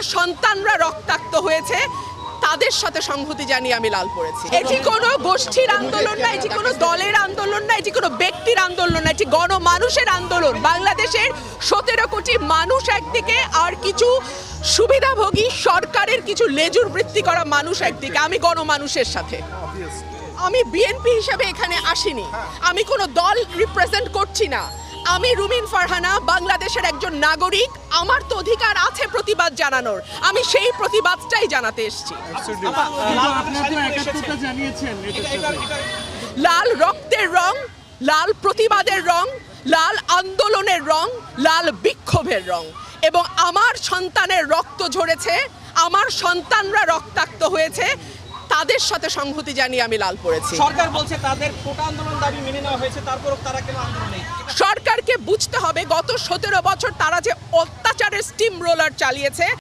আমার সন্তানরা রক্তাক্ত হয়েছে তাদের সাথে সংহতি জানিয়ে আমি লাল পড়েছি। এটি কোনো গোষ্ঠীর আন্দোলন না এটি কোনো দলের আন্দোলন না এটি কোনো ব্যক্তির আন্দোলন না এটি গণমানুষের আন্দোলন। বাংলাদেশের সতেরো কোটি মানুষ একদিকে আর কিছু সুবিধাভোগী সরকারের কিছু লেজুর বৃত্তি করা মানুষ একদিকে আমি গণমানুষের সাথে। আমি বিএনপি হিসাবে এখানে আসিনি। আমি কোনো দল রিপ্রেজেন্ট করছি না। আমি রুমিন ফারহানা বাংলাদেশের একজন নাগরিক। আমার তো অধিকার আছে প্রতিবাদ জানানোর। আমি সেই প্রতিবাদটাই জানাতে এসেছি। লাল রক্তের রং লাল প্রতিবাদের রং লাল আন্দোলনের রং লাল বিক্ষোভের রং। এবং আমার সন্তানের রক্ত ঝরেছে আমার সন্তানরা রক্তাক্ত হয়েছে তাদের সাথে সংহতি জানিয়ে আমি লাল পড়েছি। সরকার বলছে তাদের কোটা আন্দোলন দাবি মেনে নেওয়া হয়েছে তারপরও তারা কেন আন্দোলনে সরকারকে বুঝতে হবে গত সতেরো বছর তারা যে অত্যাচারের স্টিম রোলার চালিয়েছে।